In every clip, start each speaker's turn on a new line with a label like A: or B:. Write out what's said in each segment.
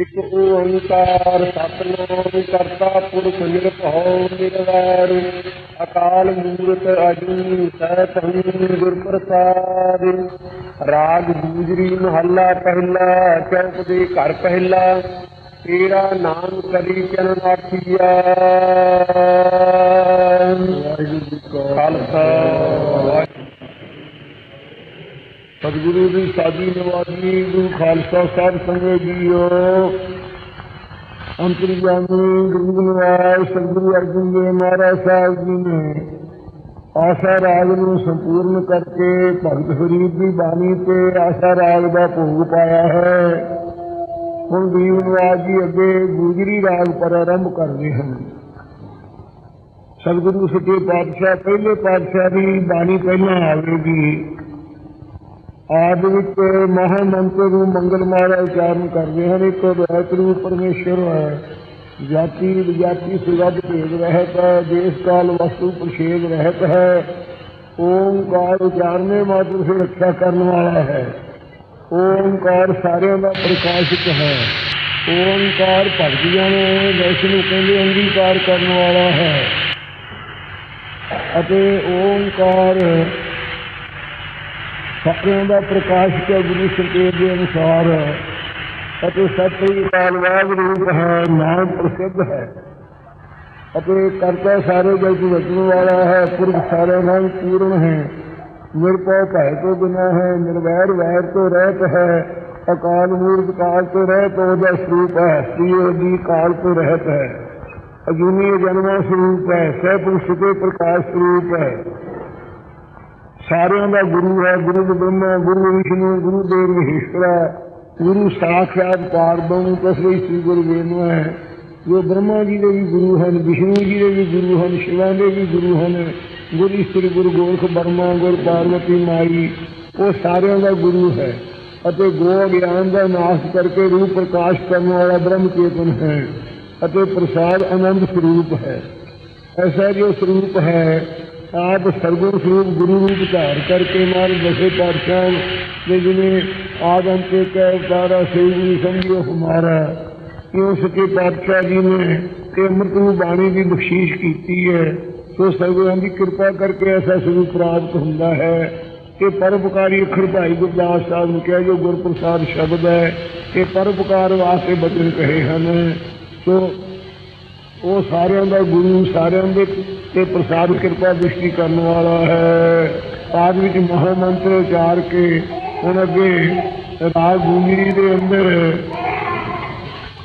A: ਇਕ ਓੰਕਾਰ ਸਤਨਾਮ ਕਰਤਾ ਪੁਰਖ ਨਿਰਭਉ ਨਿਰਵੈਰ ਅਕਾਲ ਮੂਰਤ ਅਜੂਨੀ ਸੈਭੰ ਗੁਰ ਪ੍ਰਸਾਦ ਰਾਗ ਗੂਜਰੀ ਮਹੱਲਾ ਪਹਿਲਾ ਚੌਕ ਦੇ ਘਰ ਪਹਿਲਾ ਤੇਰਾ ਨਾਮ ਕਰੀ ਚਰਨ ਆਖੀਆ। ਵਾਹਿਗੁਰੂ ਜੀ ਕਾ ਖਾਲਸਾ। ਸਤਿਗੁਰੂ ਦੀ ਸਾਜੀ ਨਿਵਾਜ਼ੀ ਗੁਰੂ ਖਾਲਸਾ ਸਾਹਿਬ ਸੰਗਤ ਜੀਓ। ਅੰਤਰਜਾਮੀ ਗੁਰੂ ਨਿਵਾਸ ਸਤਿਗੁਰੂ ਅਰਜਨ ਦੇਵ ਮਹਾਰਾਜ ਸਾਹਿਬ ਜੀ ਨੇ ਆਸਾ ਰਾਗ ਨੂੰ ਸੰਪੂਰਨ ਕਰਕੇ ਭਗਤ ਫਰੀਦ ਦੀ ਬਾਣੀ ਤੇ ਆਸਾ ਰਾਗ ਦਾ ਭੋਗ ਪਾਇਆ ਹੈ। ਹੁਣ ਗੁਰੂ ਨਿਵਾਸ ਜੀ ਅੱਗੇ ਗੁਜਰੀ ਰਾਗ ਪਰ ਆਰੰਭ ਕਰਦੇ ਹਨ। ਸਤਿਗੁਰੂ ਸੱਚੇ ਪਾਤਸ਼ਾਹ, ਪਹਿਲੇ ਪਾਤਸ਼ਾਹ ਦੀ ਬਾਣੀ ਪਹਿਲਾਂ ਆਵੇਗੀ। ਆਦ ਵਿੱਚ ਮਹਾ ਮੰਤਰ ਨੂੰ ਮੰਗਲ ਮਾਲਾ ਉਚਾਰਨ ਕਰਦੇ ਹਨ। ਇੱਕ ਵਾਹਿਗੁਰੂ ਪਰਮੇਸ਼ਰ ਹੈ ਜਾਤੀ, ਵਿਜਾਤੀ ਸੁਗਤ ਭੇਦ ਰਹਿਤ ਹੈ, ਦੇਸ਼ ਕਾਲ ਵਸਤੂ ਪ੍ਰਸ਼ੇਦ ਰਹਿਤ ਹੈ। ਓਮਕਾਰ ਉਚਾਰਨੇ ਮਾਤਰ ਸੇ ਰੱਖਿਆ ਕਰਨ ਵਾਲਾ ਹੈ। ਓਮਕਾਰ ਸਾਰਿਆਂ ਦਾ ਪ੍ਰਕਾਸ਼ਕ ਹੈ। ਓਮਕਾਰ ਭਗਤੀਆਂ ਨੂੰ ਵੈਸ਼ ਕਹਿੰਦੇ ਅੰਗੀਕਾਰ ਕਰਨ ਵਾਲਾ ਹੈ। ਅਤੇ ਓਮਕਾਰ ਸਾਰਿਆਂ ਦਾ ਪ੍ਰਕਾਸ਼ਕ ਹੈ ਗੁਰੂ ਸੰਕੇਤ ਦੇ ਅਨੁਸਾਰ ਅਤੇ ਸਤਿ ਕਾਲ ਵਾਹਿਗੁਰੂ ਹੈ, ਨਾਮ ਪ੍ਰਸਿੱਧ ਹੈ। ਅਤੇ ਕਰਤਾ ਸਾਰੇ ਜਗ ਦੀ ਵਾਲਾ ਹੈ ਪੁਰਖ ਸਾਰੇ ਨਾਲ ਪੂਰਨ ਹੈ। ਨਿਰਭਉ ਭੈ ਤੋਂ ਬਿਨਾ ਹੈ, ਨਿਰਵੈਰ ਵੈਰ ਤੋਂ ਰਹਿਤ ਹੈ। ਅਕਾਲ ਮੂਰਤ ਕਾਲ ਤੋਂ ਰਹਿਤ ਉਹਦਾ ਸਰੂਪ ਹੈ ਸ੍ਰੀ ਦੀ ਕਾਲ ਤੋਂ ਰਹਿਤ ਹੈ। ਅਜੂਨੀ ਜਨਮਾ ਸਰੂਪ ਹੈ, ਸਹਿ ਪੁਰਸ਼ ਦੇ ਪ੍ਰਕਾਸ਼ ਸਰੂਪ ਹੈ। ਸਾਰਿਆਂ ਦਾ ਗੁਰੂ ਹੈ, ਗੁਰੂ ਬ੍ਰਹਮਾ ਗੁਰੂ ਵਿਸ਼ਨੂੰ, ਗੁਰੂ ਦੇਵ ਮਹੇਸ਼ਵਰਾ ਗੁਰੂ ਸਾਖਾਤ ਪਾਰਬ੍ਰਹਮ ਤਸਵੀ ਸ੍ਰੀ ਗੁਰੂ ਗੋਬਿੰਦ ਹੈ? ਜੋ ਬ੍ਰਹਮਾ ਜੀ ਦੇ ਵੀ ਗੁਰੂ ਹਨ, ਵਿਸ਼ਨੂੰ ਜੀ ਦੇ ਵੀ ਗੁਰੂ ਹਨ, ਸ਼ਿਵਾਂ ਦੇ ਵੀ ਗੁਰੂ ਹਨ, ਗੁਰੂ ਸ੍ਰੀ ਗੁਰੂ ਗੋਰਖ ਬਰਮਾ ਗੁਰ ਪਾਰਵਤੀ ਮਾਈ, ਉਹ ਸਾਰਿਆਂ ਦਾ ਗੁਰੂ ਹੈ। ਅਤੇ ਗੋ ਗਿਆਨ ਦਾ ਨਾਸ਼ ਕਰਕੇ ਰੂਪ ਪ੍ਰਕਾਸ਼ ਕਰਨ ਵਾਲਾ ਬ੍ਰਹਮ ਚੇਤਨ ਹੈ। ਅਤੇ ਪ੍ਰਸਾਦ ਆਨੰਦ ਸਰੂਪ ਹੈ। ਐਸਾ ਜੋ ਸਰੂਪ ਹੈ ਆਪ ਸਰਗੁਣ ਸਰੂਪ ਗੁਰੂ ਰੂਪ ਧਾਰ ਕਰਕੇ ਮਾਰ ਦਸੇ ਪਾਤਸ਼ਾਹ ਦੇ ਜਿਨੇ ਆਦਮ ਤੇ ਕਹਿ ਉਤਾਰਾ ਸਹੀ ਗੁਰੂ ਸਮਝੋ ਹਮਾਰਾ ਕਿਉਂ ਸਕੇ ਪਾਤਸ਼ਾਹ ਜੀ ਨੇ ਤੇ ਅੰਮ੍ਰਿਤ ਨੂੰ ਬਾਣੀ ਦੀ ਬਖਸ਼ੀਸ਼ ਕੀਤੀ ਹੈ। ਸੋ ਸਰਗੁਰਾਂ ਦੀ ਕਿਰਪਾ ਕਰਕੇ ਐਸਾ ਸਰੂਪ ਪ੍ਰਾਪਤ ਹੁੰਦਾ ਹੈ ਕਿ ਪਰਉਪਕਾਰੀ ਅਖਰ ਭਾਈ ਗੁਰਦਾਸ ਸਾਹਿਬ ਨੇ ਕਿਹਾ, ਜੋ ਗੁਰਪ੍ਰਸਾਦ ਸ਼ਬਦ ਹੈ ਕਿ ਪਰਉਪਕਾਰ ਵਾਸਤੇ ਬਚਨ ਕਹੇ ਹਨ। ਸੋ ਉਹ ਸਾਰਿਆਂ ਦਾ ਗੁਰੂ, ਸਾਰਿਆਂ ਦੇ ਤੇ ਪ੍ਰਸਾਦ ਕਿਰਪਾ ਦ੍ਰਿਸ਼ਟੀ ਕਰਨ ਵਾਲਾ ਹੈ। ਬਾਅਦ ਵਿੱਚ ਮਹਾ ਮੰਤਰ ਉਚਾਰ ਕੇ ਹੁਣ ਅੱਗੇ ਰਾਗ ਗੂੰਜਰੀ ਦੇ ਅੰਦਰ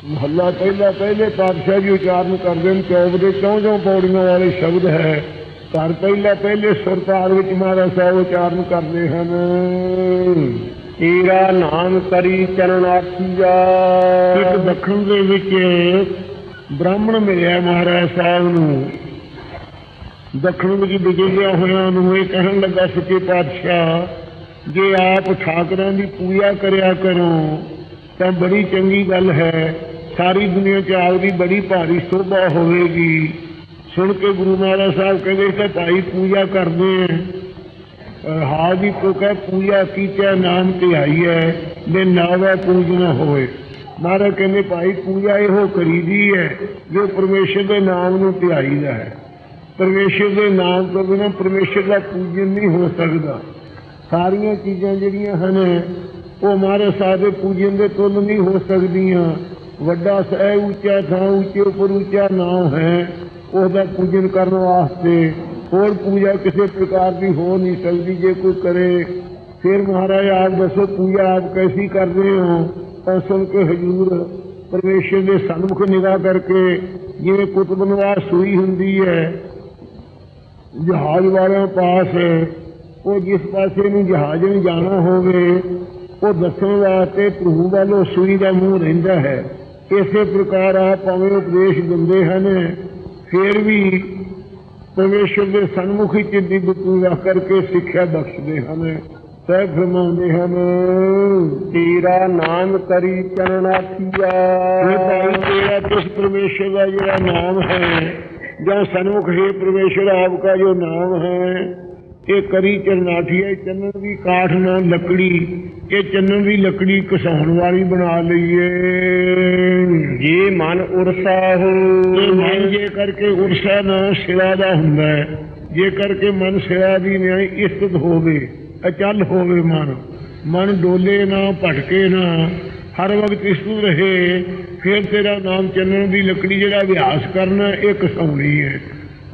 A: ਮਹੱਲਾ ਪਹਿਲਾ ਪਹਿਲੇ ਪਾਤਸ਼ਾਹ ਜੀ ਉਚਾਰਨ ਕਰਦੇ ਨੇ ਚੌਬ ਦੇ ਚੌਂ ਚੌਂ ਪੌੜੀਆਂ ਵਾਲੇ ਸ਼ਬਦ ਹੈ। ਘਰ ਪਹਿਲਾ ਪਹਿਲੇ ਸੁਰਤਾਲ ਵਿੱਚ ਮਹਾਰਾਜ ਸਾਹਿਬ ਉਚਾਰਨ ਕਰਦੇ ਹਨ। ਤੇਰਾ ਨਾਮ ਕਰੀ ਚਰਨ ਆਖੀਆ ਇੱਕ ਦੱਖਣ ਦੇ ਵਿੱਚ ਬ੍ਰਾਹਮਣ ਮਿਲਿਆ ਮਹਾਰਾਜ ਸਾਹਿਬ ਨੂੰ। ਦੱਖਣ ਵਿੱਚ ਵਿਜਿਆ ਹੋਇਆ ਨੂੰ ਇਹ ਕਹਿਣ ਲੱਗਾ ਸੱਚੇ ਪਾਤਸ਼ਾਹ, ਜੇ ਆਪ ਠਾਕਰਾਂ ਦੀ ਪੂਜਾ ਕਰਿਆ ਕਰੋ, ਤਾਂ ਬੜੀ ਚੰਗੀ ਗੱਲ ਹੈ। ਸਾਰੀ ਦੁਨੀਆ 'ਚ ਆਪਦੀ ਬੜੀ ਭਾਰੀ ਸ਼ੋਭਾ ਹੋਵੇਗੀ। ਸੁਣ ਕੇ ਗੁਰੂ ਮਹਾਰਾਜ ਸਾਹਿਬ ਕਹਿੰਦੇ ਤਾਂ ਭਾਈ ਪੂਜਾ ਕਰਦੇ ਆ। ਹਾਜੀ ਕੋ ਕਹ, ਪੂਜਾ ਕੀਚੈ ਨਾਮ ਤੇ ਆਈ ਹੈ ਦੇ ਨਾਵਾ ਪੂਜਨਾ ਹੋਵੇ ਮਹਾਰਾਜ ਕਹਿੰਦੇ, ਭਾਈ ਪੂਜਾ ਇਹੋ ਕਰੀਦੀ ਹੈ, ਜੋ ਪਰਮੇਸ਼ਰ ਦੇ ਨਾਮ ਨੂੰ ਧਿਆਈਦਾ ਹੈ। ਪਰਮੇਸ਼ਰ ਦੇ ਨਾਮ ਤੋਂ ਬਿਨਾਂ ਪਰਮੇਸ਼ਰ ਦਾ ਪੂਜਨ ਨਹੀਂ ਹੋ ਸਕਦਾ। ਸਾਰੀਆਂ ਚੀਜ਼ਾਂ ਜਿਹੜੀਆਂ ਹਨ, ਉਹ ਮਹਾਰਾਜ ਸਾਹਿਬ ਦੇ ਪੂਜਨ ਦੇ ਤੁਲ ਨਹੀਂ ਹੋ ਸਕਦੀਆਂ। ਵੱਡਾ ਸਹਿ ਉੱਚਾ, ਥਾਂ ਉੱਚੇ, ਉੱਪਰ ਉੱਚਾ ਨਾਮ ਹੈ, ਉਹਦਾ ਪੂਜਨ ਕਰਨ ਵਾਸਤੇ। ਹੋਰ ਪੂਜਾ ਕਿਸੇ ਪ੍ਰਕਾਰ ਦੀ ਹੋ ਨਹੀਂ ਸਕਦੀ, ਜੇ ਕੋਈ ਕਰੇ। ਫਿਰ ਮਹਾਰਾਜ ਆਪ ਦੱਸੋ, ਪੂਜਾ ਆਪ ਕੈਸੀ ਕਰਦੇ ਹੋ? ਅਸਲ ਸੁਣ ਕੇ ਹਜੂਰ ਪਰਮੇਸ਼ਰ ਦੇ ਸਨਮੁਖ ਨਿਗਾਹ ਕਰਕੇ, ਜਿਵੇਂ ਕੁਤਬ ਨਿਵਾਸ ਸੂਈ ਹੁੰਦੀ ਹੈ ਜਹਾਜ਼ ਵਾਲਿਆਂ ਪਾਸ ਉਹ ਜਿਸ ਪਾਸੇ ਨੂੰ ਜਹਾਜ਼ ਨੂੰ ਜਾਣਾ ਹੋਵੇ ਉਹ ਦੱਸਣ ਵਾਸਤੇ ਧਰੂ ਵੱਲੋਂ ਸੂਈ ਦਾ ਮੂੰਹ ਰਹਿੰਦਾ ਹੈ। ਇਸੇ ਪ੍ਰਕਾਰ ਆ ਭਾਵੇਂ ਉਪਦੇਸ਼ ਦਿੰਦੇ ਹਨ ਫਿਰ ਵੀ ਪਰਮੇਸ਼ਰ ਦੇ ਸਨਮੁਖ ਦੀ ਬਤੂਆ ਕਰਕੇ ਸਿੱਖਿਆ ਬਖਸ਼ਦੇ ਹਨ ਸਹਿ ਫਰਮਾਉਂਦੇ ਹਨ ਤੇਰਾ ਨਾਮ ਕਰੀ ਚਰਨ ਆਖੀਆ ਇਹ ਭਾਈ ਤੇਰਾ ਕਿਸ ਪਰਮੇਸ਼ਰ ਦਾ ਜਿਹੜਾ ਨਾਮ ਹੈ ਜਾਂ ਸਨਮੁਖ ਹੈ ਪਰਮੇਸ਼ਰ ਆਪ ਦਾ ਜੋ ਨਾਮ ਹੈ ਇਹ ਕਰੀ ਚਰਨਾਠੀ ਹੈ ਚੰਨਨ ਦੀ ਕਾਠ ਨਾਲ ਲੱਕੜੀ ਇਹ ਚੰਨਨ ਦੀ ਲੱਕੜੀ ਘਸਾਉਣ ਵਾਲੀ ਬਣਾ ਲਈਏ।
B: ਜੇ ਮਨ ਉਰਸਾ ਹੋ।
A: ਮਨ ਜੇ ਕਰਕੇ ਉਰਸਾ ਨਾ ਸਿਰਾ ਦਾ ਹੁੰਦਾ ਹੈ ਜੇ ਕਰਕੇ ਮਨ ਸਿਰਾ ਦੀ ਨਿਆਈ ਇਸਤਤ ਹੋਵੇ ਅਚਲ ਹੋਵੇ ਮਨ ਮਨ ਡੋਲੇ ਨਾ ਭਟਕੇ ਨਾ ਹਰ ਵਕਤ ਇਸਤਤ ਰਹੇ, ਫਿਰ ਤੇਰਾ ਨਾਮ ਚੱਲਣ ਦੀ ਲੱਕੜੀ ਜਿਹੜਾ ਅਭਿਆਸ ਕਰਨਾ ਇਹ ਕਸਾਉਣੀ ਹੈ।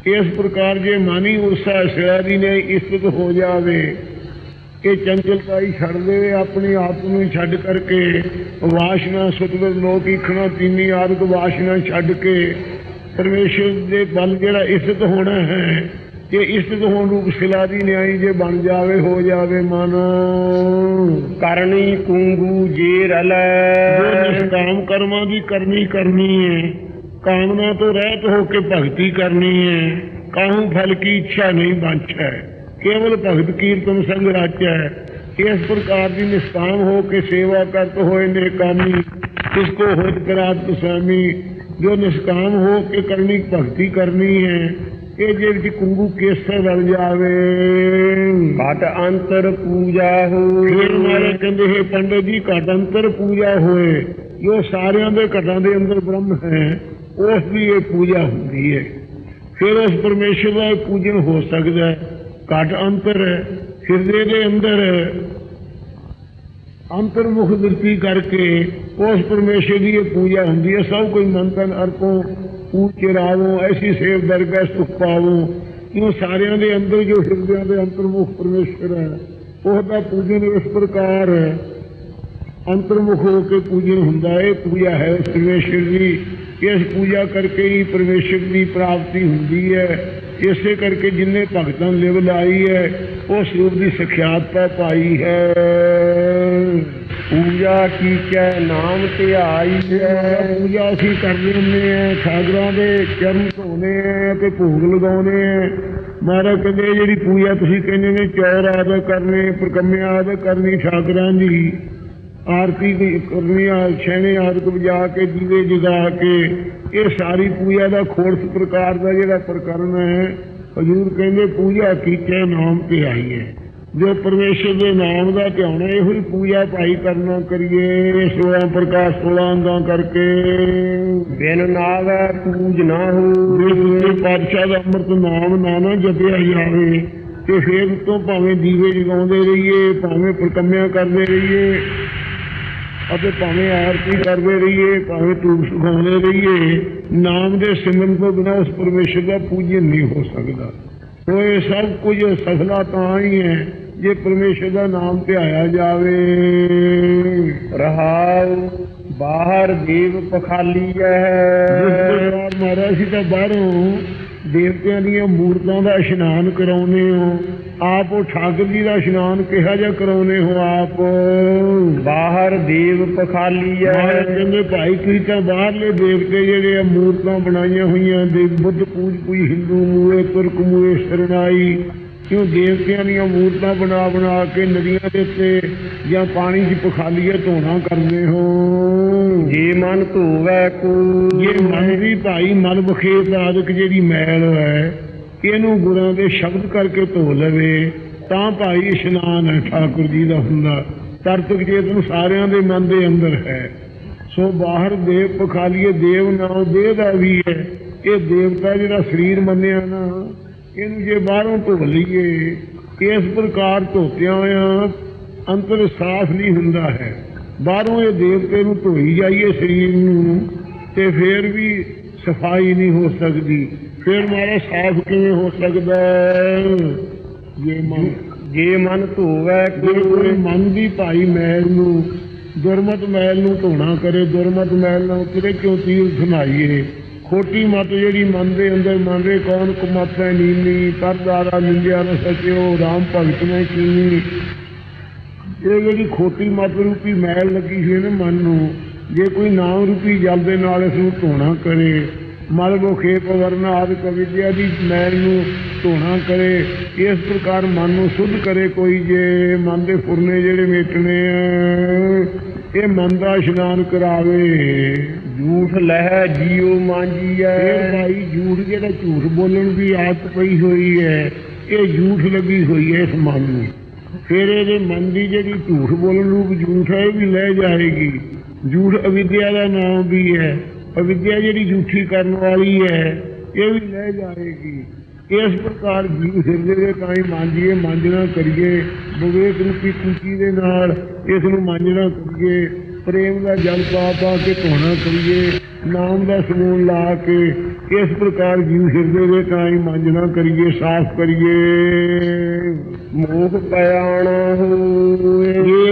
A: ਇਸ ਪ੍ਰਕਾਰ ਜੇ ਮਾਨੀ ਹੀ ਉਰਸਾ ਸਿਰਾ ਦੀ ਨਿਆਈ ਇਸਤਤ ਹੋ ਜਾਵੇ। ਇਹ ਚੰਚਲਤਾਈ ਛੱਡ ਦੇਵੇ ਆਪਣੇ ਆਪ ਨੂੰ ਛੱਡ ਕਰਕੇ, ਵਾਸ਼ਨਾ ਸੁਤਵਰ ਲੋਕ ਇਖਣਾ ਤੀਨੀ ਆਦਿਕ ਵਾਸ਼ਨਾ ਛੱਡ ਕੇ, ਪਰਮੇਸ਼ਰ ਦੇ ਬਲ ਜਿਹੜਾ ਇਸਤ ਹੋਣਾ ਹੈ ਇਹ ਇਸਤ ਹੋਣ ਰੂਪ ਸਿਲਾ ਦੀ ਨਿਆਈ ਜੇ ਬਣ ਜਾਵੇ ਹੋ ਜਾਵੇ ਮਨ।
B: ਕਰਨੀ ਕੁੰਗੂ ਜੇ
A: ਜੋ
B: ਰਲੈ
A: ਨਿਸ਼ਕਾਮ ਕਰਮਾਂ ਦੀ ਕਰਨੀ ਕਰਨੀ ਹੈ ਕਾਮਨਾ ਤੋਂ ਰਹਿਤ ਹੋ ਕੇ ਭਗਤੀ ਕਰਨੀ ਹੈ ਕਾਹੂ ਫਲ ਕੀ ਇੱਛਾ ਨਹੀਂ ਬਾਂਛੈ ਕੇਵਲ ਭਗਤ ਕੀਰਤਨ ਸੰਗ ਰਾਚੈ ਇਸ ਪ੍ਰਕਾਰ ਦੀ ਨਿਸ਼ਕਾਮ ਹੋ ਕੇ ਸੇਵਾ ਕਰਤ ਹੋਏ ਨੇ ਕਾਮੀ ਇਸ ਕੋ ਹੋਤ ਕਰਾਤ ਸੁਆਮੀ ਜੋ ਨਿਸ਼ਕਾਮ ਹੋ ਕੇ ਕਰਨੀ ਭਗਤੀ ਕਰਨੀ ਹੈ ਇਹ ਜੇ ਵਿੱਚ ਕੁੰਗੂ ਕੇਸਰ ਰਲ ਜਾਵੇ?
B: ਘਟ ਅੰਤਰ ਪੂਜਾ ਹੋ
A: ਫਿਰ ਮਾਰੇ ਕਹਿੰਦੇ ਹੈ ਪੰਡਤ ਜੀ ਘਟ ਅੰਤਰ ਪੂਜਾ ਹੋਏ ਜੋ ਸਾਰਿਆਂ ਦੇ ਘਟਾਂ ਦੇ ਅੰਦਰ ਬ੍ਰਹਮ ਹੈ ਉਸ ਦੀ ਇਹ ਪੂਜਾ ਹੁੰਦੀ ਹੈ। ਫਿਰ ਉਸ ਪਰਮੇਸ਼ਰ ਦਾ ਪੂਜਨ ਹੋ ਸਕਦਾ ਹੈ। ਘਟ ਅੰਤਰ ਹੈ ਹਿਰਦੇ ਦੇ ਅੰਦਰ ਅੰਤਰਮੁਖ ਦ੍ਰਿਸ਼ਟੀ ਕਰਕੇ ਉਸ ਪਰਮੇਸ਼ਰ ਦੀ ਇਹ ਪੂਜਾ ਹੁੰਦੀ ਹੈ। ਸਭ ਕੋਈ ਮੰਤਨ ਅਰਪੋ ਪੂਜੇ ਰਾਵੋ ਐਸੀ ਸੇਵ ਦਰਗਾਹ ਸੁਖ ਪਾਵੋ ਕਿਉਂ ਸਾਰਿਆਂ ਦੇ ਅੰਦਰ ਜੋ ਹਿਰਦਿਆਂ ਦੇ ਅੰਤਰਮੁਖ ਪਰਮੇਸ਼ਰ ਹੈ, ਉਹ ਦਾ ਪੂਜਨ ਇਸ ਪ੍ਰਕਾਰ ਹੈ। ਅੰਤਰਮੁਖ ਹੋ ਕੇ ਪੂਜਨ ਹੁੰਦਾ ਹੈ ਇਹ ਪੂਜਾ ਹੈ ਉਸ ਪਰਮੇਸ਼ਰ ਦੀ। ਇਸ ਪੂਜਾ ਕਰਕੇ ਹੀ ਪਰਮੇਸ਼ਰ ਦੀ ਪ੍ਰਾਪਤੀ ਹੁੰਦੀ ਹੈ। ਇਸੇ ਕਰਕੇ ਜਿੰਨੇ ਭਗਤਾਂ ਲਿਵ ਆਈ ਹੈ, ਉਹ ਰੂਪ ਦੀ ਸਖਿਆਤਤਾ ਪਾਈ ਹੈ।
B: ਪੂਜਾ ਕੀਚੈ ਨਾਮ ਧਿਆਈ ਹੈ?
A: ਪੂਜਾ ਅਸੀਂ ਕਰਦੇ ਹੁੰਦੇ ਆ, ਸਾਗਰਾਂ ਦੇ ਚਰਨ ਧੋਨੇ ਆ ਤੇ ਭੋਗ ਲਗਾਉਨੇ ਆ। ਮਹਾਰਾਜ ਕਹਿੰਦੇ ਇਹ ਜਿਹੜੀ ਪੂਜਾ ਤੁਸੀਂ ਕਹਿੰਦੇ ਨੇ, ਚੌਰ ਆਦਿ ਕਰਨੇ ਪ੍ਰਕੰਮੇ ਆਦਿ ਕਰਨੀ, ਸਾਗਰਾਂ ਦੀ ਆਰਤੀ ਦੀ ਕਰਨੀ ਆ ਛੇਣੇ ਆਦਿ ਵਜਾ ਕੇ, ਦੀਵੇ ਜਗਾ ਕੇ, ਇਹ ਸਾਰੀ ਪੂਜਾ ਦਾ ਖੋੜਸ ਪ੍ਰਕਾਰ ਦਾ ਜਿਹੜਾ ਪ੍ਰਕਰਨ ਹੈ, ਹਜੂਰ ਕਹਿੰਦੇ ਪੂਜਾ ਕੀਤੇ ਨਾਮ ਤੇ ਆਈ ਹੈ। ਜੋ ਪਰਮੇਸ਼ਰ ਦੇ ਨਾਮ ਦਾ ਧਿਆਨ ਹੈ ਇਹੋ ਹੀ ਪੂਜਾ ਭਾਈ ਕਰਨਾ ਕਰੀਏ ਸੋਲਾਂ ਪ੍ਰਕਾਸ਼ ਸੋਲਾਂ ਅੰਗਾਂ ਕਰਕੇ।
B: ਬਿਨ ਨਾਵੈ ਪੂਜ ਨਾ ਹੋ।
A: ਜੇ ਪਾਤਸ਼ਾਹ ਦਾ ਅੰਮ੍ਰਿਤ ਨਾਮ ਨਾ ਨਾ ਜਪਿਆ ਜਾਵੇ ਤੇ ਫੇਰ ਤੋਂ ਭਾਵੇਂ ਦੀਵੇ ਜਗਾਉਂਦੇ ਰਹੀਏ ਭਾਵੇਂ ਪ੍ਰਕੰਮਿਆਂ ਕਰਦੇ ਰਹੀਏ ਅਤੇ ਭਾਵੇਂ ਆਰਤੀ ਕਰਦੇ ਰਹੀਏ ਭਾਵੇਂ ਧੂਪ ਸੁਖਾਉਂਦੇ ਰਹੀਏ ਨਾਮ ਦੇ ਸਿਮਰਨ ਤੋਂ ਬਿਨਾਂ ਉਸ ਪਰਮੇਸ਼ਰ ਦਾ ਪੂਜਨ ਨਹੀਂ ਹੋ ਸਕਦਾ। ਇਹ ਸਭ ਕੁਝ ਸਫਲਾ ਤਾਂ ਹੀ ਹੈ। ਜੇ ਪਰਮੇਸ਼ਰ ਦਾ ਨਾਮ ਧਿਆਇਆ ਜਾਵੇ।
B: ਰਹਾਉ ਬਾਹਰ ਦੇਵ ਪਖਾਲੀ ਹੈ
A: ਮਹਾਰਾਜ ਜੀ ਤਾਂ ਬਾਹਰੋਂ ਦੇਵਤਿਆਂ ਦੀਆਂ ਮੂਰਤਾਂ ਦਾ ਇਸ਼ਨਾਨ ਕਰਾਉਨੇ ਹੋ। ਆਪ ਉਹ ਠਾਕਰ ਜੀ ਦਾ ਇਸ਼ਨਾਨ ਕਿਹਾ ਜਾ ਕਰਾਉਨੇ ਹੋ ਆਪ।
B: ਬਾਹਰ ਦੇਵ ਪਖਾਲੀ ਹੈ
A: ਕਹਿੰਦੇ ਭਾਈ ਤੁਸੀਂ ਤਾਂ ਬਾਹਰਲੇ ਦੇਵਤੇ ਜਿਹੜੇ ਆ ਮੂਰਤਾਂ ਬਣਾਈਆਂ ਹੋਈਆਂ ਦੇ ਬੁੱਧ ਪੂਜ ਕੋਈ ਹਿੰਦੂ ਮੂਏ ਤੁਰਕ ਮੂਏ ਸ਼ਰਨਾਈ ਕਿਉਂ ਦੇਵਤਿਆਂ ਦੀਆਂ ਮੂਰਤਾਂ ਬਣਾ ਬਣਾ ਕੇ ਨਦੀਆਂ ਦੇ ਉੱਤੇ ਜਾਂ ਪਾਣੀ 'ਚ ਪਖਾਲੀਏ ਧੋਣਾ ਕਰਦੇ ਹੋ?
B: ਜੇ ਮਨ ਧੋਵੈ ਕੋ।
A: ਜੇ ਮਨ ਦੀ ਭਾਈ ਮਨ ਬਖੇਤ ਆਦਿਕ ਜਿਹੜੀ ਮੈਲ ਹੈ ਇਹਨੂੰ ਗੁਰਾਂ ਦੇ ਸ਼ਬਦ ਕਰਕੇ ਧੋ ਲਵੇ ਤਾਂ ਭਾਈ ਇਸ਼ਨਾਨ ਹੈ ਠਾਕੁਰ ਜੀ ਦਾ ਹੁੰਦਾ। ਤਰਤਕ ਚੇਤਨ ਸਾਰਿਆਂ ਦੇ ਮਨ ਦੇ ਅੰਦਰ ਹੈ ਸੋ ਬਾਹਰ ਦੇਵ ਪਖਾਲੀਏ ਦੇਵ ਨਾਮ ਦੇਹ ਦਾ ਵੀ ਹੈ। ਇਹ ਦੇਵਤਾ ਜਿਹੜਾ ਸਰੀਰ ਮੰਨਿਆ ਨਾ। ਇਹਨੂੰ ਜੇ ਬਾਹਰੋਂ ਧੋ ਇਸ ਪ੍ਰਕਾਰ ਧੋਤਿਆਂ ਹੋਇਆਂ ਅੰਤਰ ਸਾਫ਼ ਨਹੀਂ ਹੁੰਦਾ ਹੈ। ਬਾਹਰੋਂ ਇਹ ਦੇਵਤੇ ਨੂੰ ਧੋਈ ਜਾਈਏ ਸਰੀਰ ਨੂੰ ਤੇ ਫੇਰ ਵੀ ਸਫ਼ਾਈ ਨਹੀਂ ਹੋ ਸਕਦੀ। ਫਿਰ ਮਾਰਾ ਸਾਫ਼ ਕਿਵੇਂ ਹੋ ਸਕਦਾ ਜੇ ਮਨ
B: ਜੇ ਮਨ ਧੋਵੈ
A: ਜੇ
B: ਕੋ
A: ਕੋਈ ਮਨ ਦੀ ਭਾਈ ਮੈਲ ਨੂੰ, ਦੁਰਮਤ ਮੈਲ ਨੂੰ ਧੋਣਾ ਕਰੇ, ਦੁਰਮਤ ਮੈਲ ਨਾਲ ਕਿਤੇ ਕਿਉਂ ਤੀਰ ਸੁਣਾਈਏ ਖੋਟੀ ਮਤ ਜਿਹੜੀ ਮਨ ਦੇ ਅੰਦਰ ਮਨ ਰੇ ਕੌਣ? ਕੁਮਤੈ ਨੀਨੀ ਪਰਦਾਰਾ ਨਿੰਦਿਆ ਨ ਸਕਿਓ ਰਾਮ ਭਗਤ ਨੇ ਕੀਨੀ। ਇਹ ਜਿਹੜੀ ਖੋਟੀ ਮਤ ਰੂਪੀ ਮੈਲ ਲੱਗੀ ਸੀ ਹੈ ਨਾ ਮਨ ਨੂੰ, ਜੇ ਕੋਈ ਨਾਮ ਰੂਪੀ ਜਲ ਦੇ ਨਾਲ ਇਸ ਨੂੰ ਧੋਣਾ ਕਰੇ ਮਲ ਖੇਪ ਵਰਨ ਆਦਿ ਵਿਦਿਆ ਦੀ ਮੈਲ ਨੂੰ ਧੋਣਾ ਕਰੇ ਇਸ ਪ੍ਰਕਾਰ ਮਨ ਨੂੰ ਸੁੱਧ ਕਰੇ ਕੋਈ ਜੇ ਮਨ ਦੇ ਫੁਰਨੇ ਜਿਹੜੇ ਮੇਟਣੇ ਆ ਇਹ ਮਨ ਦਾ ਇਸ਼ਨਾਨ ਕਰਾਵੇ।
B: ਝੂਠ ਲਹਿ ਜੀਉ
A: ਇਹ
B: ਮਾਂਜੀਐ
A: ਭਾਈ ਝੂਠ ਜਿਹੜਾ ਝੂਠ ਬੋਲਣ ਦੀ ਆਦਤ ਪਈ ਹੋਈ ਹੈ ਇਹ ਝੂਠ ਲੱਗੀ ਹੋਈ ਹੈ ਇਸ ਮਨ ਨੂੰ। ਫਿਰ ਇਹਦੇ ਮਨ ਦੀ ਜਿਹੜੀ ਝੂਠ ਬੋਲਣ ਰੂਪ ਝੂਠ ਹੈ ਇਹ ਵੀ ਲੈ ਜਾਏਗੀ। ਝੂਠ ਅਵਿਦਿਆ ਦਾ ਨਾਮ ਵੀ ਹੈ। ਅਵਿਦਿਆ ਜਿਹੜੀ ਝੂਠੀ ਕਰਨ ਵਾਲੀ ਹੈ, ਇਹ ਵੀ ਲੈ ਜਾਏਗੀ। ਇਸ ਪ੍ਰਕਾਰ ਜੀਵ ਹਿਰਦੇ ਦੇ ਤਾਂ ਹੀ ਮਾਂਜੀਏ, ਮਾਂਜਣਾ ਕਰੀਏ। ਵਿਵੇਕ ਰੂਪੀ ਕੁੰਚੀ ਦੇ ਨਾਲ ਇਸ ਨੂੰ ਮਾਂਜਣਾ ਕਰੀਏ। ਪ੍ਰੇਮ ਦਾ ਜਲ ਪਾ ਪਾ ਕੇ ਧੋਣਾ ਕਰੀਏ। ਨਾਮ ਦਾ ਸਮੂਹ ਲਾ ਕੇ ਇਸ ਪ੍ਰਕਾਰ ਜੀਵ ਹਿਰਦੇ ਦੇ ਤਾਂ ਹੀ ਮਾਂਜਣਾ ਕਰੀਏ, ਸਾਫ਼ ਕਰੀਏ।
B: ਮੋਹ ਪਿਆਣਾ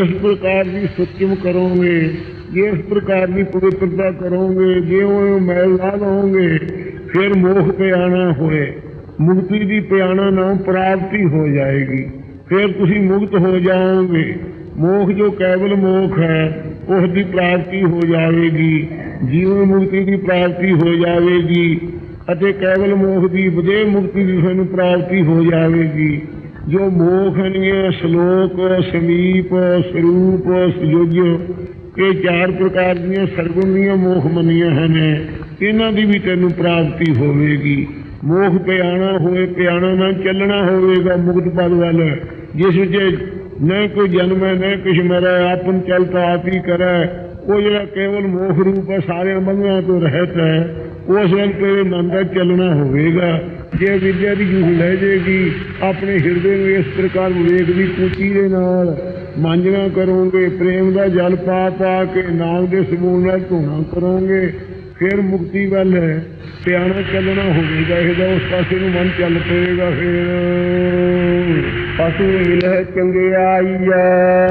A: ਇਸ ਪ੍ਰਕਾਰ ਦੀ ਸਤਿਮ ਕਰੋਗੇ ਜੇ ਇਸ ਪ੍ਰਕਾਰ ਦੀ ਪਵਿੱਤਰਤਾ ਕਰੋਗੇ ਜੇ ਉਹ ਮੈਲ ਲਾ ਲਓਗੇ ਫਿਰ ਮੋਖ ਪਿਆਣਾ ਹੋਏ। ਮੁਕਤੀ ਦੀ ਪਿਆਣਾ ਨਾਮ ਪ੍ਰਾਪਤੀ ਹੋ ਜਾਏਗੀ। ਫਿਰ ਤੁਸੀਂ ਮੁਕਤ ਹੋ ਜਾਓਗੇ। ਮੋਖ ਜੋ ਕੇਵਲ ਮੋਖ ਹੈ, ਉਸ ਦੀ ਪ੍ਰਾਪਤੀ ਹੋ ਜਾਵੇਗੀ। ਜੀਵਨ ਮੁਕਤੀ ਦੀ ਪ੍ਰਾਪਤੀ ਹੋ ਜਾਵੇਗੀ ਅਤੇ ਕੇਵਲ ਮੋਖ ਦੀ ਵਿਦੇਹ ਮੁਕਤੀ ਦੀ ਸਾਨੂੰ ਪ੍ਰਾਪਤੀ ਹੋ ਜਾਵੇਗੀ। ਜੋ ਮੋਖ ਹਨ ਸ਼ਲੋਕ, ਸਮੀਪ, ਸਰੂਪ, ਸੁਯੋਗ ਇਹ ਚਾਰ ਪ੍ਰਕਾਰ ਦੀਆਂ ਸਰਗੁਣ ਦੀਆਂ ਮੋਖ ਮੰਨੀਆਂ ਹਨ। ਇਹਨਾਂ ਦੀ ਵੀ ਤੈਨੂੰ ਪ੍ਰਾਪਤੀ ਹੋਵੇਗੀ। ਮੋਖ ਪਿਆਣਾ ਹੋਏ, ਪਿਆਣਾ ਨਾਲ ਚੱਲਣਾ ਹੋਵੇਗਾ ਮੁਕਤ ਪਦ ਵੱਲ। ਜਿਸ ਵਿੱਚ ਨਾ ਕੋਈ ਜਨਮ ਹੈ, ਨਾ ਕੁਛ ਮਰੈ ਆਪਨ ਚਲਤਾ ਆਪ ਹੀ ਕਰੈ। ਉਹ ਜਿਹੜਾ ਕੇਵਲ ਮੋਖ ਰੂਪ ਹੈ, ਸਾਰਿਆਂ ਬੰਧਨਾਂ ਤੋਂ ਰਹਿਤ ਹੈ। ਉਸ ਤੇਰੇ ਮਨ ਦਾ ਚੱਲਣਾ ਹੋਵੇਗਾ। ਜੇ ਵਿਦਿਆ ਦੀ ਜੂਹ ਲੈ ਜਾਏਗੀ ਆਪਣੇ ਹਿਰਦੇ ਨੂੰ ਇਸ ਪ੍ਰਕਾਰ ਵਿਵੇਕ ਦੀ ਕੂਚੀ ਦੇ ਨਾਲ। ਮਾਂਜਣਾ ਕਰੋਗੇ ਪ੍ਰੇਮ ਦਾ ਜਲ ਪਾ ਪਾ ਕੇ ਨਾਮ ਦੇ ਸਮੂਹ ਨਾਲ ਧੋਣਾ ਕਰੋਗੇ। ਫਿਰ ਮੁਕਤੀ ਵੱਲ ਪਿਆਣਾ ਚੱਲਣਾ ਹੋਵੇਗਾ। ਇਹਦਾ ਉਸ ਪਾਸੇ ਨੂੰ ਮਨ ਚੱਲ ਪਏਗਾ ਫਿਰ।
B: ਪਸ਼ੂ ਮਿਲਹਿ ਚੰਗਿਆਈਆ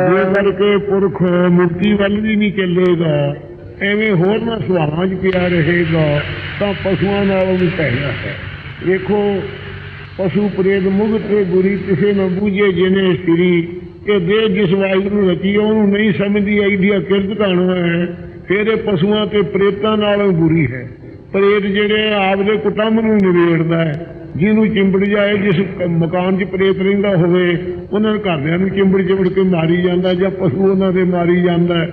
A: ਜੇ ਕਰਕੇ ਪੁਰਖ ਮੁਕਤੀ ਵੱਲ ਵੀ ਨਹੀਂ ਚੱਲੇਗਾ। ਐਵੇਂ ਹੋਰ ਨਾ ਸੁਭਾਵਾਂ 'ਚ ਪਿਆ ਰਹੇਗਾ, ਤਾਂ ਪਸ਼ੂਆਂ ਨਾਲੋਂ ਵੀ ਭੈੜਾ ਹੈ। ਵੇਖੋ, ਪਸ਼ੂ ਪ੍ਰੇਤ ਮੁਗਤ ਤੇ ਗੁਰੀ ਕਿਸੇ ਨਾ ਬੂਝੇ ਜਿਨੇ ਸਿਰੀ, ਇਹ ਦੇਹ ਜਿਸ ਵਾਹਿਗੁਰੂ ਨੂੰ ਰਚੀ ਉਹਨੂੰ ਨਹੀਂ ਸਮਝਦੀ ਆਈਡੀਆ ਕਿਰਤ ਕਾਣੋ ਹੈ। ਫਿਰ ਇਹ ਪਸ਼ੂਆਂ ਤੇ ਪ੍ਰੇਤਾਂ ਨਾਲੋਂ ਬੁਰੀ ਹੈ। ਪ੍ਰੇਤ ਜਿਹੜੇ ਆਪਦੇ ਕੁਟੰਬ ਨੂੰ ਨਿਬੇੜਦਾ ਹੈ। ਜਿਹਨੂੰ ਚਿੰਬੜ ਜਾਏ, ਜਿਸ ਮਕਾਨ 'ਚ ਪ੍ਰੇਤ ਰਹਿੰਦਾ ਹੋਵੇ, ਉਹਨਾਂ ਦੇ ਘਰਦਿਆਂ ਨੂੰ ਚਿੰਬੜ ਚਿੰਬੜ ਕੇ ਮਾਰੀ ਜਾਂਦਾ, ਜਾਂ ਪਸ਼ੂ ਉਹਨਾਂ ਦੇ ਮਾਰੀ ਜਾਂਦਾ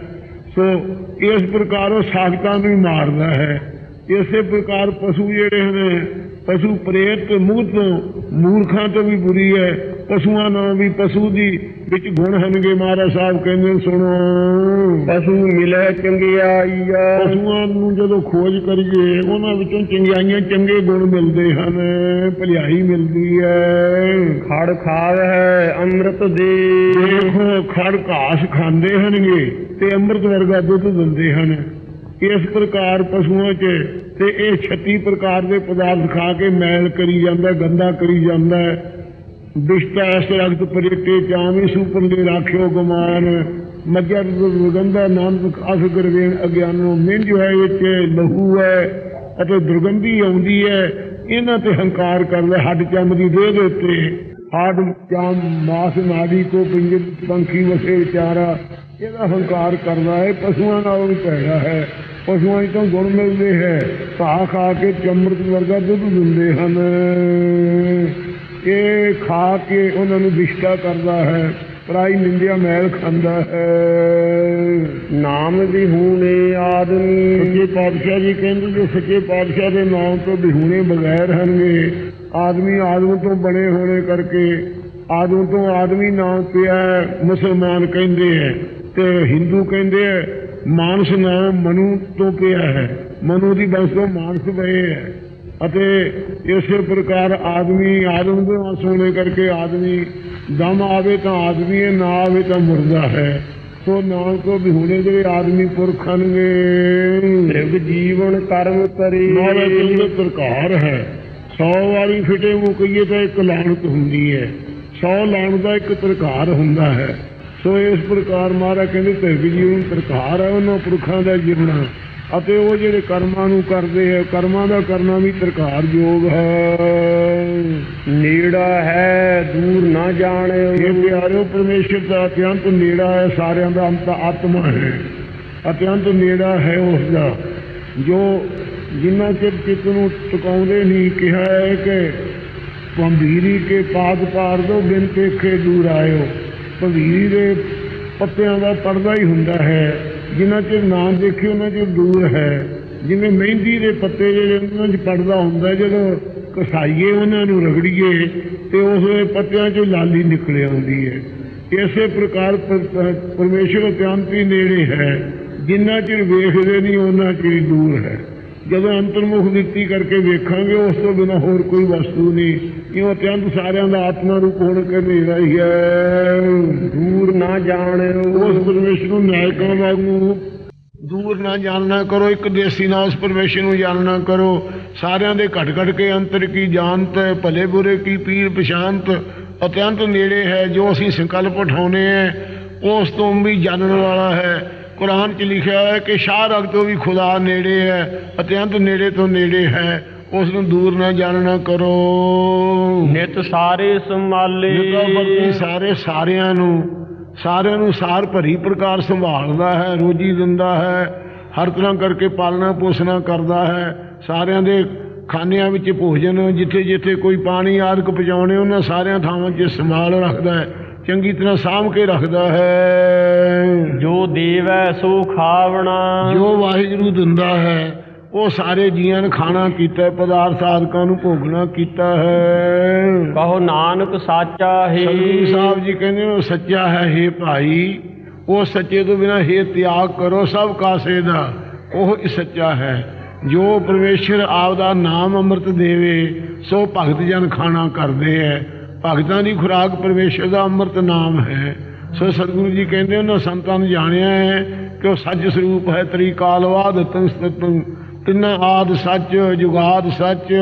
A: ਸੋ ਇਸ ਪ੍ਰਕਾਰ ਉਹ ਸਾਖਤਾਂ ਨੂੰ ਮਾਰਦਾ ਹੈ। ਇਸੇ ਪ੍ਰਕਾਰ ਪਸ਼ੂ ਜਿਹੜੇ ਹਨ ਪਸ਼ੂ ਪ੍ਰੇਤ ਤੇ ਮੂੰਹ ਤੋਂ ਮੂਰਖਾਂ ਤੋਂ ਵੀ ਬੁਰੀ ਹੈ। ਪਸ਼ੂਆਂ ਨਾਲ ਵੀ ਪਸ਼ੂ ਦੀ ਵਿੱਚ ਗੁਣ ਹਨਗੇ ਮਹਾਰਾਜ ਸਾਹਿਬ ਕਹਿੰਦੇ ਨੇ, ਸੁਣੋ।
B: ਪਸ਼ੂ ਮਿਲਹਿ ਚੰਗਿਆਈਆ
A: ਪਸ਼ੂਆਂ ਨੂੰ ਜਦੋਂ ਖੋਜ ਕਰੀਏ ਉਹਨਾਂ ਵਿੱਚੋਂ ਚੰਗਿਆਈਆਂ ਚੰਗੇ ਗੁਣ ਮਿਲਦੇ ਹਨ ਭਲਾਈ ਮਿਲਦੀ ਹੈ।
B: ਖੜ ਖਾਵ ਹੈ ਅੰਮ੍ਰਿਤ ਦੇ।
A: ਦੇਖੋ ਖੜ ਘਾਸ ਖਾਂਦੇ ਹਨਗੇ ਤੇ ਅੰਮ੍ਰਿਤ ਵਰਗਾ ਦੁੱਧ ਦਿੰਦੇ ਹਨ। ਇਸ ਪ੍ਰਕਾਰ ਪਸ਼ੂਆਂ 'ਚ ਤੇ ਇਹ 36 ਪ੍ਰਕਾਰ ਦੇ ਪਦਾਰਥ ਖਾ ਕੇ ਮੈਲ ਕਰੀ ਜਾਂਦਾ, ਗੰਦਾ ਕਰੀ ਜਾਂਦਾ। ਦਿਸ਼ਟਾ ਐਸ ਰਗਤ ਪਰਿਤੇ ਚਾਵੇਂ ਸੁਪਰਲੇ ਰਾਖਿਓ ਗਮਾਨ। ਮੱਜਰ ਦੁਰਗੰਧਾ ਨਾਨਕ ਅਸ ਗਰਵੇਣ ਅਗਿਆਨੋ। ਮਿੰਜ ਹੈ ਵਿੱਚ ਲਹੂ ਹੈ ਅਤੇ ਦੁਰਗੰਧੀ ਆਉਂਦੀ ਹੈ। ਇਹਨਾਂ ਤੇ ਹੰਕਾਰ ਕਰਦਾ ਹੱਡ ਚੰਮ ਦੀ ਦੇਹ ਦੇ ਉੱਤੇ। ਹੱਡ ਚੰਮ ਮਾਸ ਨਾੜੀ ਕੋ ਪਿੰਜਰ ਪੰਖੀ ਵਸੇ ਵਿਚਾਰਾ ਇਹਦਾ ਹੰਕਾਰ ਕਰਦਾ ਹੈ ਪਸ਼ੂਆਂ ਨਾਲੋਂ ਵੀ ਭੈੜਾ ਹੈ। ਪਸ਼ੂਆਂ ਤਾਂ ਗੁਣ ਮਿਲਦੇ ਹੈ ਘਾਹ ਖਾ ਕੇ ਚਮਰਤ ਵਰਗਾ ਦੁੱਧ ਦਿੰਦੇ ਹਨ। ਇਹ ਖਾ ਕੇ ਉਹਨਾਂ ਨੂੰ ਵਿਸ਼ਟਾ ਕਰਦਾ ਹੈ ਪਰਾਈ ਨਿੰਦਿਆ ਮੈਲ ਖਾਂਦਾ ਹੈ।
B: ਨਾਮ ਦੀ ਹੂਨੇ ਆਦਮੀ।
A: ਸੱਚੇ ਪਾਤਸ਼ਾਹ ਜੀ ਕਹਿੰਦੇ ਜੋ ਸੱਚੇ ਪਾਤਸ਼ਾਹ ਦੇ ਨਾਮ ਤੋਂ ਬਿਹੂਣੇ ਬਗੈਰ ਹਨਗੇ ਆਦਮੀ ਆਦਮ ਤੋਂ ਬਣੇ ਹੋਣੇ ਕਰਕੇ ਆਦਮ ਤੋਂ ਆਦਮੀ ਨਾਮ ਪਿਆ ਮੁਸਲਮਾਨ ਕਹਿੰਦੇ ਹੈ ਤੇ ਹਿੰਦੂ ਕਹਿੰਦੇ ਹੈ ਮਾਨਸ ਨਾਮ ਮਨੂ ਤੋਂ ਪਿਆ ਹੈ। ਮਨੂ ਦੀ ਬੰਸ ਤੋਂ ਮਾਨਸ ਪਏ ਹੈ। ਅਤੇ ਇਸੇ ਪ੍ਰਕਾਰ ਆਦਮੀ ਆਦਮ ਦੇ ਵੰਸ਼ ਹੋਣੇ ਕਰਕੇ ਆਦਮੀ ਦਮ ਆਵੇ ਤਾਂ ਆਦਮੀ ਹੈ ਨਾ ਆਵੇ ਤਾਂ ਮੁਰਦਾ ਹੈ। ਸੋ ਨਾਮ ਤੋਂ ਬਿਹੂਣੇ ਜਿਹੜੇ ਆਦਮੀ ਪੁਰਖ
B: ਤ੍ਰਿਗ ਜੀਵਨ ਕਰਮ ਕਰੇ
A: ਨਾਲੇ ਪ੍ਰਕਾਰ ਹੈ। 100 ਵਾਰੀ ਫਿਟੇ ਕਹੀਏ ਤਾਂ ਇੱਕ ਲਾਣਤ ਹੁੰਦੀ ਹੈ। 100 ਲਾਣ ਦਾ ਇੱਕ ਪ੍ਰਕਾਰ ਹੁੰਦਾ ਹੈ। ਸੋ ਇਸ ਪ੍ਰਕਾਰ ਮਹਾਰਾਜ ਕਹਿੰਦੇ ਧਰਮ ਜੀਵਨ ਪ੍ਰਕਾਰ ਹੈ ਉਹਨਾਂ ਪੁਰਖਾਂ ਦਾ ਜੀਵਣਾ ਅਤੇ ਉਹ ਜਿਹੜੇ ਕਰਮਾਂ ਨੂੰ ਕਰਦੇ ਹੈ ਕਰਮਾਂ ਦਾ ਕਰਨਾ ਵੀ ਪ੍ਰਕਾਰ ਯੋਗ ਹੈ।
B: ਨੇੜਾ ਹੈ ਦੂਰ ਨਾ ਜਾਣਿਓ
A: ਇਹ ਪਿਆਰਿਓ ਪਰਮੇਸ਼ਰ ਦਾ ਅਤਿਅੰਤ ਨੇੜਾ ਹੈ ਸਾਰਿਆਂ ਦਾ ਅੰਤ ਆਤਮਾ ਹੈ। ਅਤਿਅੰਤ ਨੇੜਾ ਹੈ ਉਸ ਦਾ ਜੋ ਜਿਨ੍ਹਾਂ ਚਿਰ ਚਿੱਤ ਨੂੰ ਟਿਕਾਉਂਦੇ ਨਹੀਂ, ਕਿਹਾ ਹੈ ਕਿ ਭੰਬੀਰੀ ਕੇ ਪਾਦ ਪਾਰ ਦੋ ਬਿਨ ਦੇਖੇ ਦੂਰ ਆਇਓ। ਭੰਬੀਰੀ ਦੇ ਪੱਤਿਆਂ ਦਾ ਪਰਦਾ ਹੀ ਹੁੰਦਾ ਹੈ। ਜਿਨ੍ਹਾਂ ਚਿਰ ਨਾ ਦੇਖੇ, ਉਹਨਾਂ ਚਿਰ ਦੂਰ ਹੈ। ਜਿਵੇਂ ਮਹਿੰਦੀ ਦੇ ਪੱਤੇ ਜਿਹੜੇ ਉਹਨਾਂ 'ਚ ਪੜਦਾ ਹੁੰਦਾ, ਜਦੋਂ ਕਸਾਈਏ ਉਹਨਾਂ ਨੂੰ ਰਗੜੀਏ, ਤੇ ਉਸ ਪੱਤਿਆਂ 'ਚੋਂ ਲਾਲੀ ਨਿਕਲ ਆਉਂਦੀ ਹੈ। ਇਸੇ ਪ੍ਰਕਾਰ ਪਰ- ਪਰਮੇਸ਼ਰ ਅਤਿਅੰਤ ਨੇੜੇ ਹੈ। ਜਿੰਨਾ ਚਿਰ ਵੇਖਦੇ ਨਹੀਂ, ਉਹਨਾਂ ਚਿਰ ਹੀ ਦੂਰ ਹੈ। ਜਦੋਂ ਅੰਤਰਮੁਖ ਵਿਅਕਤੀ ਕਰਕੇ ਵੇਖਾਂਗੇ, ਉਸ ਤੋਂ ਬਿਨਾਂ ਹੋਰ ਕੋਈ ਵਸਤੂ ਨਹੀਂ। ਕਿਉਂ ਅਤਿਅੰਤ ਸਾਰਿਆਂ ਦਾ ਆਤਮਾ ਰੂਪ ਹੋਣ ਕੇ ਹਨੇਰਾ ਹੀ ਹੈ।
B: ਦੂਰ ਨਾ ਜਾਣਿਓ
A: ਉਸ ਪਰਮੇਸ਼ਰ ਨੂੰ ਨਾਇਕਾਂ ਵਾਂਗੂ ਦੂਰ ਨਾ ਜਾਣਨਾ ਕਰੋ। ਇੱਕ ਦੇਸੀ ਨਾਲ ਉਸ ਪਰਮੇਸ਼ਰ ਨੂੰ ਜਾਣਨਾ ਕਰੋ। ਸਾਰਿਆਂ ਦੇ ਘਟ ਘਟ ਕੇ ਅੰਤਰ ਕੀ ਜਾਣਤ ਹੈ, ਭਲੇ ਬੁਰੇ ਕੀ ਪੀਰ ਪਛਾਨਤ ਅਤਿਅੰਤ ਨੇੜੇ ਹੈ। ਜੋ ਅਸੀਂ ਸੰਕਲਪ ਉਠਾਉਨੇ ਹੈ, ਉਸ ਤੋਂ ਵੀ ਜਾਣਨ ਵਾਲਾ ਹੈ। ਕੁਰਾਨ 'ਚ ਲਿਖਿਆ ਹੈ ਕਿ ਸ਼ਾਹ ਰਗ ਤੋਂ ਵੀ ਖੁਦਾ ਨੇੜੇ ਹੈ ਅਤਿਅੰਤ ਨੇੜੇ ਤੋਂ ਨੇੜੇ ਹੈ। ਉਸ ਨੂੰ ਦੂਰ ਨਾ ਜਾਣਨਾ ਕਰੋ।
B: ਨਿਤ ਸਾਰੇ ਸੰਭਾਲੇ।
A: ਨਿਕਾ ਵਰਤੀ ਸਾਰੇ ਸਾਰਿਆਂ ਨੂੰ। ਸਾਰਿਆਂ ਨੂੰ ਸਾਰ ਭਰੀ ਪ੍ਰਕਾਰ ਸੰਭਾਲਦਾ ਹੈ ਰੋਜੀ ਦਿੰਦਾ ਹੈ ਹਰ ਤਰ੍ਹਾਂ ਕਰਕੇ ਪਾਲਣਾ ਪੋਸਣਾ ਕਰਦਾ ਹੈ। ਸਾਰਿਆਂ ਦੇ ਖਾਨਿਆਂ ਵਿੱਚ ਭੋਜਨ ਜਿੱਥੇ ਜਿੱਥੇ ਕੋਈ ਪਾਣੀ ਆਦਿਕ ਪਹੁੰਚਾਉਣੇ ਉਹਨਾਂ ਸਾਰਿਆਂ ਥਾਵਾਂ 'ਚ ਸੰਭਾਲ ਰੱਖਦਾ ਹੈ। ਚੰਗੀ ਤਰ੍ਹਾਂ ਸਾਂਭ ਕੇ ਰੱਖਦਾ ਹੈ।
B: ਜੋ ਦੇਵੈ ਸੋ ਖਾਵਣਾ।
A: ਜੋ ਵਾਹਿਗੁਰੂ ਦਿੰਦਾ ਹੈ ਉਹ ਸਾਰੇ ਜੀਆਂ ਨੇ ਖਾਣਾ ਕੀਤਾ ਪਦਾਰਥ ਆਦਿਕਾਂ ਨੂੰ ਭੋਗਣਾ ਕੀਤਾ ਹੈ।
B: ਕਹੋ ਨਾਨਕ ਸਾਚਾ ਹੈ।
A: ਸਤਿਗੁਰੂ ਸਾਹਿਬ ਜੀ ਕਹਿੰਦੇ ਨੇ ਉਹ ਸੱਚਾ ਹੈ हे ਭਾਈ ਉਹ ਸੱਚੇ ਤੋਂ ਬਿਨਾ हे ਤਿਆਗ ਕਰੋ ਸਭ ਕਾਸੇ ਦਾ ਉਹ ਹੀ ਸੱਚਾ ਹੈ। ਜੋ ਪਰਮੇਸ਼ਰ ਆਪ ਦਾ ਨਾਮ ਅੰਮ੍ਰਿਤ ਦੇਵੇ ਸੋ ਭਗਤ ਜਨ ਖਾਣਾ ਕਰਦੇ ਹੈ। ਭਗਤਾਂ ਦੀ ਖੁਰਾਕ ਪਰਮੇਸ਼ਰ ਦਾ ਅੰਮ੍ਰਿਤ ਨਾਮ ਹੈ। ਸੋ ਸਤਿਗੁਰੂ ਜੀ ਕਹਿੰਦੇ ਉਹਨਾਂ ਸੰਤਾਂ ਨੂੰ ਜਾਣਿਆ ਹੈ ਕਿ ਉਹ ਸੱਚ ਸਰੂਪ ਹੈ, ਤ੍ਰਿਕਾਲਵਾਦ ਤੰ ਸਤੰ ਤਿੰਨ ਆਦ ਸੱਚ, ਜੁਗਾਦ ਸੱਚ,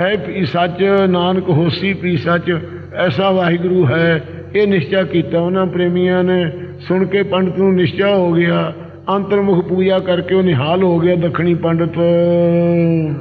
A: ਹੈ ਪੀ ਸੱਚ, ਨਾਨਕ ਹੋਸੀ ਪੀ ਸੱਚ, ਐਸਾ ਵਾਹਿਗੁਰੂ ਹੈ। ਇਹ ਨਿਸ਼ਚਾ ਕੀਤਾ ਉਹਨਾਂ ਪ੍ਰੇਮੀਆਂ ਨੇ। ਸੁਣ ਕੇ ਪੰਡਤ ਨੂੰ ਨਿਸ਼ਚਾ ਹੋ ਗਿਆ। ਅੰਤਰਮੁਖ ਪੂਜਾ ਕਰਕੇ ਉਹ ਨਿਹਾਲ ਹੋ ਗਿਆ ਦੱਖਣੀ ਪੰਡਤ।